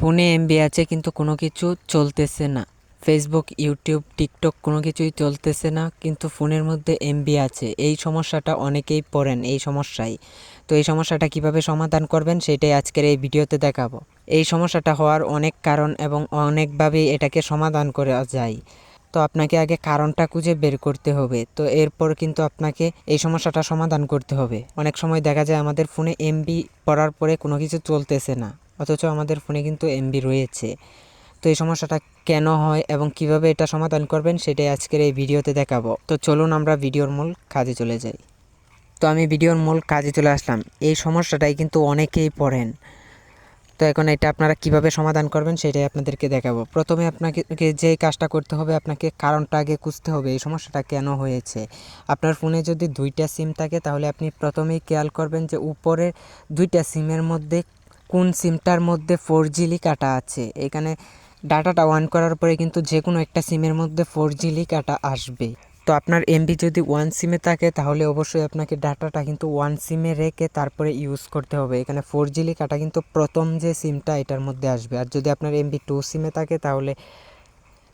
ফোনে এমবি আছে, কিন্তু কোনো কিছু চলতেছে না। ফেসবুক ইউটিউব টিকটক কোনো কিছুই চলতেছে না, কিন্তু ফোনের মধ্যে এমবি আছে। এই সমস্যাটা অনেকেই পড়েন, এই সমস্যায় তো এই সমস্যাটা কীভাবে সমাধান করবেন সেটাই আজকের এই ভিডিওতে দেখাবো। এই সমস্যাটা হওয়ার অনেক কারণ এবং অনেকভাবেই এটাকে সমাধান করা যায়। তো আপনাকে আগে কারণটা খুঁজে বের করতে হবে। তো এরপর কিন্তু আপনাকে এই সমস্যাটা সমাধান করতে হবে। অনেক সময় দেখা যায় আমাদের ফোনে এমবি পড়ার পরে কোনো কিছু চলতেছে না। অথচ আমাদের ফোনে কিন্তু এমবি রয়েছে। তো এই সমস্যাটা কেন হয় এবং কীভাবে এটা সমাধান করবেন সেটাই আজকের এই ভিডিওতে দেখাবো। তো চলুন আমরা ভিডিওর মূল কাজে চলে যাই। তো আমি ভিডিওর মূল কাজে চলে আসলাম। এই সমস্যাটাই কিন্তু অনেকেই পড়েন। তো এখন এটা আপনারা কীভাবে সমাধান করবেন সেটাই আপনাদেরকে দেখাবো। প্রথমে আপনাকে যে কাজটা করতে হবে, আপনাকে কারণটা আগে খুঁজতে হবে, এই সমস্যাটা কেন হয়েছে? আপনার ফোনে যদি দুইটা সিম থাকে, তাহলে আপনি প্রথমেই খেয়াল করবেন যে উপরে দুইটা সিমের মধ্যে কোন সিমটার মধ্যে ফোর জিলি কাটা আছে। এখানে ডাটাটা অন করার পরে কিন্তু যে কোনো একটা সিমের মধ্যে ফোর জিলি কাটা আসবে। তো আপনার এমবি যদি ওয়ান সিমে থাকে, তাহলে অবশ্যই আপনাকে ডাটাটা কিন্তু ওয়ান সিমে রেখে তারপরে ইউজ করতে হবে। এখানে ফোর জিলি কাটা কিন্তু প্রথম যে সিমটা, এটার মধ্যে আসবে। আর যদি আপনার এমবি টু সিমে থাকে, তাহলে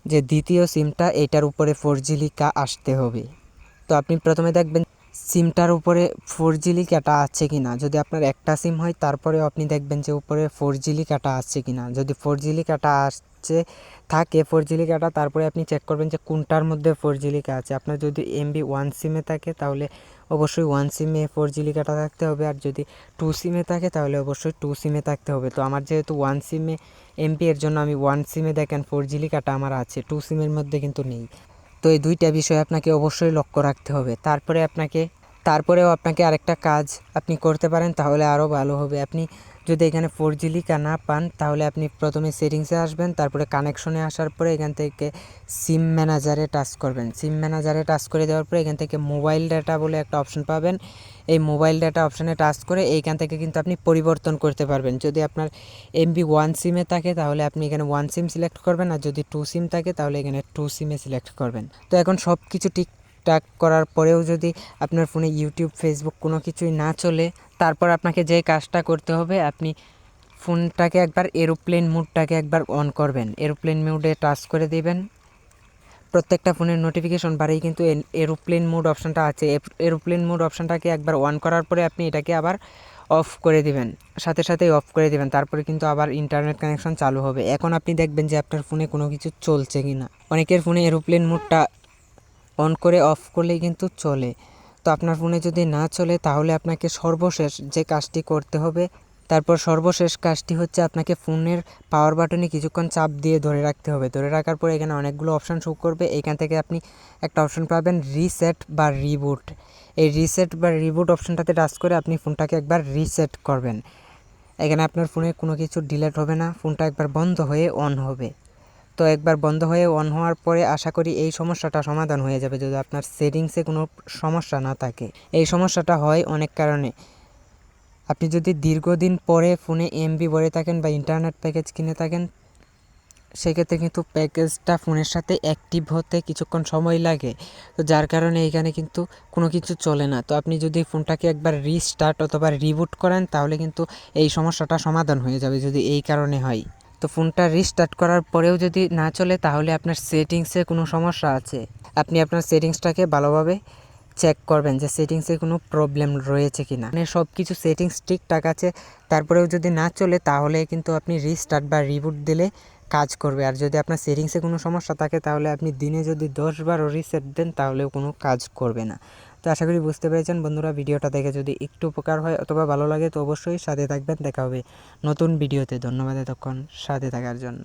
যে দ্বিতীয় সিমটা, এটার উপরে ফোর জিলি কা আসতে হবে। তো আপনি প্রথমে দেখবেন সিমটার উপরে ফোর জি জিলি কাটা আছে কি না যদি আপনার একটা সিম হয়, তারপরেও আপনি দেখবেন যে উপরে ফোর জিলি কাটা আসছে কি না যদি ফোর জি জিলি কাটা আসছে, থাকে ফোর জি জিলি কাটা তারপরে আপনি চেক করবেন যে কোনটার মধ্যে ফোর জিলি কা আছে। আপনার যদি এমবি ওয়ান সিমে থাকে, তাহলে অবশ্যই ওয়ান সিমে ফোর জি জিলি কাটা থাকতে হবে। আর যদি টু সিমে থাকে, তাহলে অবশ্যই টু সিমে থাকতে হবে। তো আমার যেহেতু ওয়ান সিমে এমবি এর জন্য আমি ওয়ান সিমে দেখেন ফোর জিলি কাটা আমার আছে। টু সিমের মধ্যে কিন্তু নেই। তো এই দুইটা বিষয় আপনাকে অবশ্যই লক্ষ্য রাখতে হবে। তারপরে আপনাকে, তারপরেও আপনাকে আরেকটা কাজ আপনি করতে পারেন, তাহলে আরও ভালো হবে। আপনি যদি এখানে ফোর জি লিকা না পান, তাহলে আপনি প্রথমে সেটিংসে আসবেন, তারপরে কানেকশনে আসার পরে এখান থেকে সিম ম্যানেজারে টাচ করবেন। সিম ম্যানেজারে টাচ করে দেওয়ার পরে এখান থেকে মোবাইল ডাটা বলে একটা অপশন পাবেন। এই মোবাইল ডাটা অপশানে টাচ করে এইখান থেকে কিন্তু আপনি পরিবর্তন করতে পারবেন। যদি আপনার এমবি ওয়ান সিমে থাকে, তাহলে আপনি এখানে ওয়ান সিম সিলেক্ট করবেন, আর যদি টু সিম থাকে, তাহলে এখানে টু সিমে সিলেক্ট করবেন। তো এখন সব কিছু ঠিক ট্যাগ করার পরেও যদি আপনার ফোনে ইউটিউব ফেসবুক কোনো কিছুই না চলে, তারপর আপনাকে যে কাজটা করতে হবে, আপনি ফোনটাকে একবার এরোপ্লেন মুডটাকে একবার অন করবেন। এরোপ্লেন মুডে টাচ করে দেবেন। প্রত্যেকটা ফোনের নোটিফিকেশন বাড়েই কিন্তু এরোপ্লেন মোড অপশানটা আছে। এরোপ্লেন মোড অপশানটাকে একবার অন করার পরে আপনি এটাকে আবার অফ করে দিবেন। সাথে সাথেই অফ করে দিবেন। তারপরে কিন্তু আবার ইন্টারনেট কানেকশন চালু হবে। এখন আপনি দেখবেন যে আপনার ফোনে কোনো কিছু চলছে কি না অনেকের ফোনে এরোপ্লেন মোডটা অন করে অফ করলেই কিন্তু চলে। তো আপনার ফোনে যদি না চলে, তাহলে আপনাকে সর্বশেষ যে কাজটি করতে হবে, তারপর সর্বশেষ কাজটি হচ্ছে আপনাকে ফোনের পাওয়ার বাটনে কিছুক্ষণ চাপ দিয়ে ধরে রাখতে হবে। ধরে রাখার পরে এখানে অনেকগুলো অপশান শো করবে। এখান থেকে আপনি একটা অপশান পাবেন রিসেট বা রিবুট এই রিসেট বা রিবুট অপশানটাতে টাচ করে আপনি ফোনটাকে একবার রিসেট করবেন। এখানে আপনার ফোনে কোনো কিছু ডিলেট হবে না, ফোনটা একবার বন্ধ হয়ে অন হবে। তো একবার বন্ধ হয়ে অন হওয়ার পরে আশা করি এই সমস্যাটা সমাধান হয়ে যাবে যদি আপনার সেটিংসে কোনো সমস্যা না থাকে। এই সমস্যাটা হয় অনেক কারণে। আপনি যদি দীর্ঘদিন পরে ফোনে এমবি ভরে থাকেন বা ইন্টারনেট প্যাকেজ কিনে থাকেন, সেক্ষেত্রে কিন্তু প্যাকেজটা ফোনের সাথে অ্যাক্টিভ হতে কিছুক্ষণ সময় লাগে। তো যার কারণে এখানে কিন্তু কোনো কিছু চলে না। তো আপনি যদি ফোনটাকে একবার রিস্টার্ট অথবা রিবুট করেন, তাহলে কিন্তু এই সমস্যাটা সমাধান হয়ে যাবে যদি এই কারণে হয়। তো ফোনটা রিস্টার্ট করার পরেও যদি না চলে, তাহলে আপনার সেটিংসে কোনো সমস্যা আছে। আপনি আপনার সেটিংসটাকে ভালোভাবে চেক করবেন যে সেটিংসে কোনো প্রবলেম রয়েছে কি না মানে সব কিছু সেটিংস ঠিকঠাক আছে, তারপরেও যদি না চলে, তাহলে কিন্তু আপনি রিস্টার্ট বা রিবুট দিলে কাজ করবে। আর যদি আপনার সেটিংসে কোনো সমস্যা থাকে, তাহলে আপনি দিনে যদি দশ বারও রিসেট দেন, তাহলেও কোনো কাজ করবে না। তো আশা করি বুঝতে পেরেছেন বন্ধুরা ভিডিওটা দেখে যদি একটু উপকার হয় অথবা ভালো লাগে তো অবশ্যই সাথে থাকবেন, দেখা হবে নতুন ভিডিওতে। ধন্যবাদ এতক্ষণ সাথে থাকার জন্য।